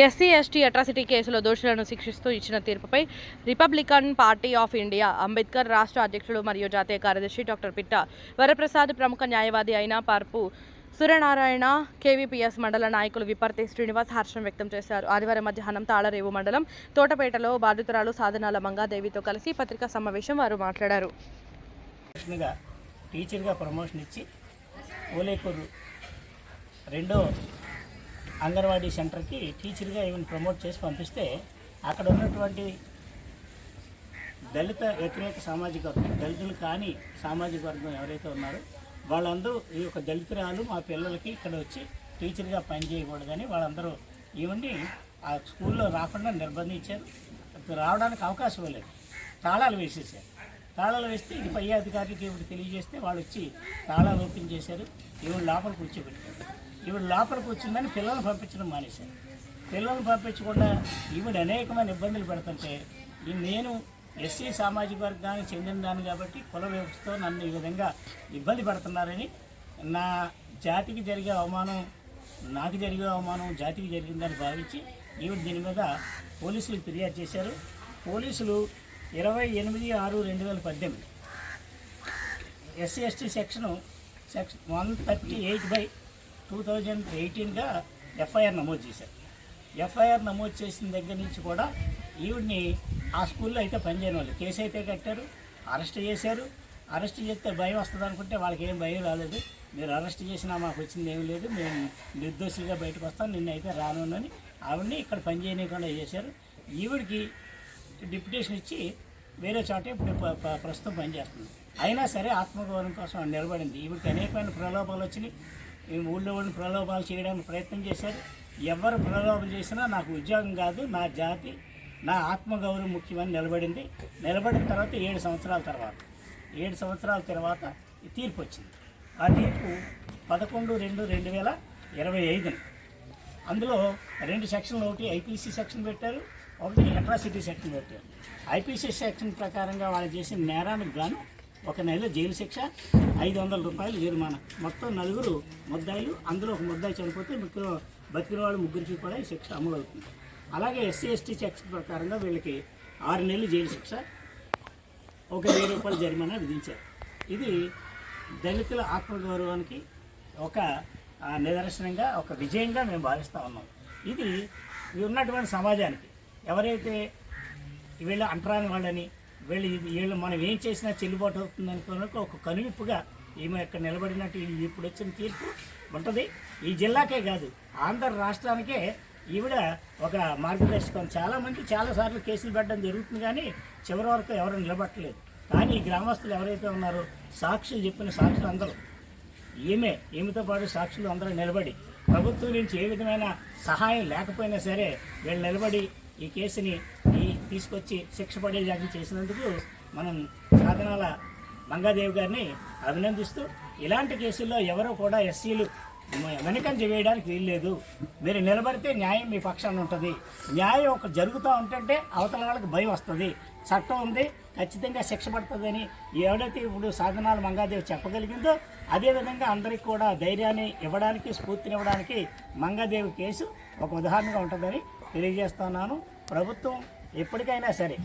SC ST atrocity కేసులో దోషులను శిక్షిస్తూ ఇచ్చిన తీర్పుపై Republican party of India Ambedkar రాష్ట్ర అధ్యక్షుడు మరియు జాతీయ కార్యదర్శి డాక్టర్ పిట్ట వరప్రసాద్ ప్రముఖ న్యాయవాది అయిన పార్పు సూర్యనారాయణ కేవీపీఎస్ మండల నాయకులు విపర్తి శ్రీనివాస్ హర్షం వ్యక్తం చేశారు. ఆదివారం మధ్యాహ్నం తాళరేవు మండలం తోటపేటలో బాధితురాలు సాధనాల మంగాదేవితో కలిసి పత్రికా సమావేశం వారు మాట్లాడారు. టీచర్గా ప్రమోషన్ ఇచ్చి ఓలేకూరు రెండో అంగన్వాడీ సెంటర్కి టీచర్గా ఈవెన్ ప్రమోట్ చేసి పంపిస్తే అక్కడ ఉన్నటువంటి దళిత వ్యతిరేక సామాజిక వర్గం దళితులు కాని సామాజిక వర్గం ఎవరైతే ఉన్నారో వాళ్ళందరూ ఈ యొక్క దళితురాలు మా పిల్లలకి ఇక్కడ వచ్చి టీచర్గా పనిచేయకూడదని వాళ్ళందరూ ఈవెన్ని ఆ స్కూల్లో రాకుండా నిర్బంధించారు. రావడానికి అవకాశం లేదు. తాళాలు వేసేసారు. తాళాలు వేస్తే ఇది పై అధికారికి ఇప్పుడు తెలియజేస్తే వాళ్ళు వచ్చి తాళాలు ఓపెన్ చేశారు. ఈవిడ లోపల కూర్చోబెట్టారు. ఈవిడ లోపలికి వచ్చిందని పిల్లల్ని పంపించడం మానేశారు. పిల్లల్ని పంపించకుండా ఈవిడ అనేకమైన ఇబ్బందులు పెడుతుంటే ఈ నేను ఎస్సీ సామాజిక వర్గానికి చెందిన దాన్ని కాబట్టి కుల వ్యవస్థతో నన్ను ఈ విధంగా ఇబ్బంది పెడుతున్నారని నా జాతికి జరిగే అవమానం నాకు జరిగే అవమానం జాతికి జరిగిందని భావించి ఈవిడ దీని మీద పోలీసులకు ఫిర్యాదు చేశారు. పోలీసులు ఇరవై ఎనిమిది ఆరు రెండు వేల పద్దెనిమిది. SC ST section section one thirty eight by two thousand ఎయిటీన్గా FIR నమోదు చేశారు. ఎఫ్ఐఆర్ నమోదు చేసిన దగ్గర నుంచి కూడా ఈవిడ్ని ఆ స్కూల్లో అయితే పనిచేయని వాళ్ళు. కేసు అయితే కట్టారు అరెస్ట్ చేశారు. అరెస్ట్ చేస్తే భయం వస్తుంది అనుకుంటే వాళ్ళకి ఏం భయం రాలేదు. మీరు అరెస్ట్ చేసినా మాకు వచ్చింది ఏం లేదు. మేము నిర్దోషిగా బయటకు వస్తాం. నిన్న అయితే రానున్నని ఆవిడని ఇక్కడ పనిచేయనీయకుండా చేశారు. ఈవిడికి డిప్యుటేషన్ ఇచ్చి వేరే చోట ఇప్పుడు ప్రస్తుతం పనిచేస్తుంది. అయినా సరే ఆత్మగౌరవం కోసం నిలబడింది. ఈవిడికి అనేకమైన ప్రలోభాలు వచ్చినాయి. ఈ ఊళ్ళో వాళ్ళని ప్రలోభాలు చేయడానికి ప్రయత్నం చేశారు. ఎవరు ప్రలోభం చేసినా నాకు ఉద్యోగం కాదు నా జాతి నా ఆత్మగౌరవం ముఖ్యమని నిలబడింది. నిలబడిన తర్వాత ఏడు సంవత్సరాల తర్వాత ఏడు సంవత్సరాల తర్వాత ఈ తీర్పు వచ్చింది. ఆ తీర్పు పదకొండు రెండు రెండు వేల ఇరవై ఐదున అందులో రెండు సెక్షన్లు ఒకటి ఐపీసీ సెక్షన్ పెట్టారు. ఒకటి అట్రాసిటీ సెక్షన్ పెట్టారు ఐపీసీ సెక్షన్ ప్రకారంగా వాళ్ళు చేసిన నేరానికి గాను ఒక నెల జైలు శిక్ష ఐదు వందల రూపాయలు జరిమానా. మొత్తం నలుగురు ముద్దాయిలు అందులో ఒక ముద్దాయి చనిపోతే ముగ్గురు బతికిన వాళ్ళు ముగ్గురికి కూడా ఈ శిక్ష అమలు అవుతుంది అలాగే ఎస్సీ ఎస్టీ సెక్షన్ ప్రకారంగా వీళ్ళకి ఆరు నెలలు జైలు శిక్ష ఒక వెయ్యి రూపాయల జరిమానా విధించారు. ఇది దళితుల ఆత్మగౌరవానికి ఒక నిదర్శనంగా ఒక విజయంగా మేము భావిస్తూ ఉన్నాం. ఇది ఉన్నటువంటి సమాజానికి ఎవరైతే వీళ్ళ అంటరాని వాళ్ళని వీళ్ళు ఇది వీళ్ళు మనం ఏం చేసినా చెల్లుబాటు అవుతుంది అనుకున్న ఒక కనువిప్పుగా ఈమె ఇక్కడ నిలబడినట్టు ఇప్పుడు వచ్చిన తీర్పు ఉంటుంది. ఈ జిల్లాకే కాదు ఆంధ్ర రాష్ట్రానికే ఈవిడ ఒక మార్గదర్శకం. చాలామంది చాలాసార్లు కేసులు పెట్టడం జరుగుతుంది కానీ చివరి వరకు ఎవరు నిలబట్టలేదు. కానీ ఈ గ్రామస్తులు ఎవరైతే ఉన్నారో సాక్షులు చెప్పిన సాక్షులు అందరూ ఈమె ఈమెతో పాటు సాక్షులు అందరూ నిలబడి ప్రభుత్వం నుంచి ఏ విధమైన సహాయం లేకపోయినా సరే వీళ్ళు నిలబడి ఈ కేసుని ఈ తీసుకొచ్చి శిక్ష పడేలాగా చేసినందుకు మనం సాధనాల మంగాదేవి గారిని అభినందిస్తూ ఇలాంటి కేసుల్లో ఎవరూ కూడా ఎస్సీలు వెనకంజ వేయడానికి వీల్లేదు. మీరు నిలబడితే న్యాయం మీ పక్షాన ఉంటుంది. న్యాయం ఒక జరుగుతూ ఉంటుంటే అవతల వాళ్ళకి భయం వస్తుంది. చట్టం ఉంది ఖచ్చితంగా శిక్ష పడుతుందని ఎవడైతే ఇప్పుడు సాధనాలు మంగాదేవి చెప్పగలిగిందో అదేవిధంగా అందరికీ కూడా ధైర్యాన్ని ఇవ్వడానికి స్ఫూర్తినివ్వడానికి మంగాదేవి కేసు ఒక ఉదాహరణగా ఉంటుందని తెలియజేస్తున్నాను. ప్రభుత్వం ఎప్పటికైనా సరే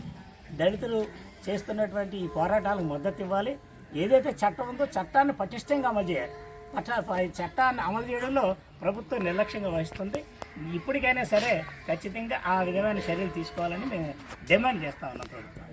దళితులు చేస్తున్నటువంటి ఈ పోరాటాలకు మద్దతు ఇవ్వాలి. ఏదైతే చట్టం ఉందో చట్టాన్ని పటిష్టంగా అమలు చేయాలి. పట్ట ఈ చట్టాన్ని అమలు చేయడంలో ప్రభుత్వం నిర్లక్ష్యంగా వహిస్తుంది. ఇప్పటికైనా సరే ఖచ్చితంగా ఆ విధమైన చర్యలు తీసుకోవాలని మేము డిమాండ్ చేస్తా ఉన్నాం ప్రభుత్వం.